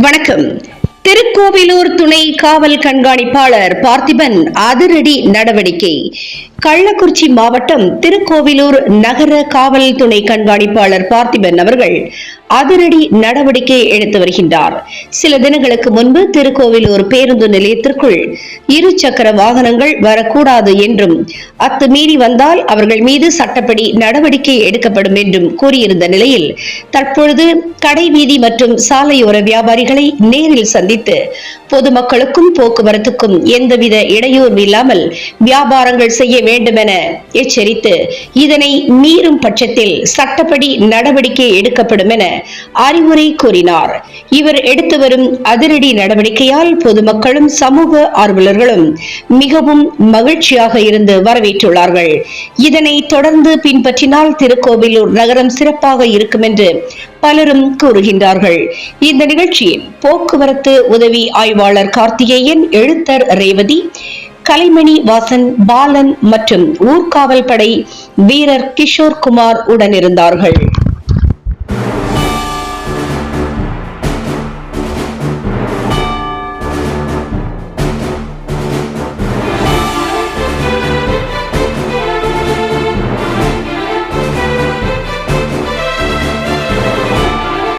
வணக்கம். திருக்கோவிலூர் துணை காவல் கண்காணிப்பாளர் பார்த்திபன் அதிரடி நடவடிக்கை. கள்ளக்குறிச்சி மாவட்டம் திருக்கோவிலூர் நகர காவல் துணை கண்காணிப்பாளர் பார்த்திபன் அவர்கள் அதிரடி நடவடிக்கை எடுத்து வருகின்றார். சில தினங்களுக்கு முன்பு திருக்கோவிலூர் பேருந்து நிலையத்திற்குள் இரு சக்கர வாகனங்கள் வரக்கூடாது என்றும் அத்துமீறி வந்தால் அவர்கள் மீது சட்டப்படி நடவடிக்கை எடுக்கப்படும் என்றும் கூறியிருந்த நிலையில் தற்பொழுது கடை வீதி மற்றும் சாலையோர வியாபாரிகளை நேரில் சந்தித்து பொதுமக்களுக்கும் போக்குவரத்துக்கும் எந்தவித இடையூறு இல்லாமல் வியாபாரங்கள் செய்ய வேண்டும் என எச்சரித்து இதனை மீறும் பட்சத்தில் சட்டப்படி நடவடிக்கை எடுக்கப்படும் என அறிவுரை கூறினார். இவர் எடுத்து வரும் அதிரடி நடவடிக்கையால் பொதுமக்களும் சமூக ஆர்வலர்களும் மிகவும் மகிழ்ச்சியாக இருந்து வரவேற்றுள்ளார்கள். இதனை தொடர்ந்து பின்பற்றினால் திருக்கோவிலூர் நகரம் சிறப்பாக இருக்கும் என்று பலரும் கூறுகின்றார்கள். இந்த நிகழ்ச்சியில் போக்குவரத்து உதவி ஆய்வாளர் கார்த்திகேயன் எழுத்தர் ரேவதி கலைமணி வாசன் பாலன் மற்றும் ஊர்காவல் படை வீரர் கிஷோர் குமார் உடனிருந்தார்கள்